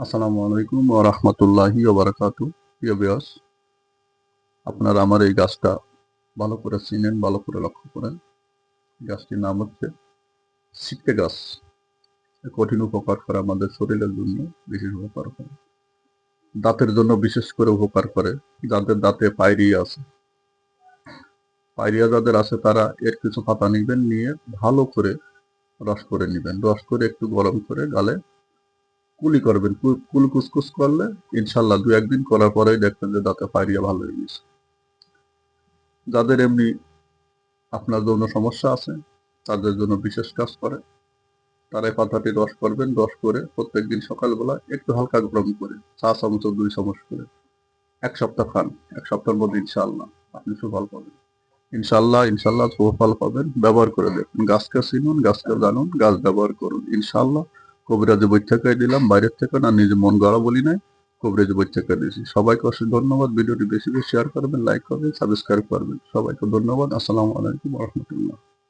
আসসালামু আলাইকুম ও রহমতুল্লাহি ওবরাকাতু আপনারা আমার এই গাছটা ভালো করে চিনেন, ভালো করে লক্ষ্য করেন। গাছটির নাম হচ্ছে সিটকে গাছ। কঠিন উপকার করে আমাদের শরীরের জন্য, বিশেষ উপকার করে। দাঁতের জন্য বিশেষ করে উপকার করে। যাদের দাঁতে পায়রিয়া আছে, পায়রিয়া যাদের আছে, তারা এর কিছু পাতা নিবেন, নিয়ে ভালো করে রস করে নেবেন। রস করে একটু গরম করে গালে কুলি করবেন কুল কুসকুস করলে ইনশাল্লাহ দু একদিন করার পরেই দেখবেন যে দাঁতে পায়রিয়া ভালো হয়ে গেছে। যাদের এমনি আপনার জন্য সমস্যা আছে, তাদের জন্য বিশেষ কাজ করে। তারা পাতাটি রস করবেন, রস করে প্রত্যেকদিন সকালবেলা একটু হালকা গরম করে, চা চামচ দুই চামচ করে এক সপ্তাহ খান। এক সপ্তাহের মধ্যে ইনশাল্লাহ আপনি সুফল পাবেন। ইনশাল্লাহ ইনশাল্লাহ সুফল পাবেন। ব্যবহার করে দেখুন, গাছকে চিনুন গাছকে জানুন, গাছ ব্যবহার করুন। ইনশাল্লাহ কবিরাজে বই দিলাম, বাইরের থেকে না নিজে মন গড়া বলি নাই কবিরাজে বই দিয়েছি। সবাইকে অসংখ্য ধন্যবাদ। ভিডিওটি বেশি বেশি শেয়ার করবেন লাইক করবেন সাবস্ক্রাইব করবেন। সবাইকে ধন্যবাদ। আসসালামু আলাইকুম রহমতুল্লাহ।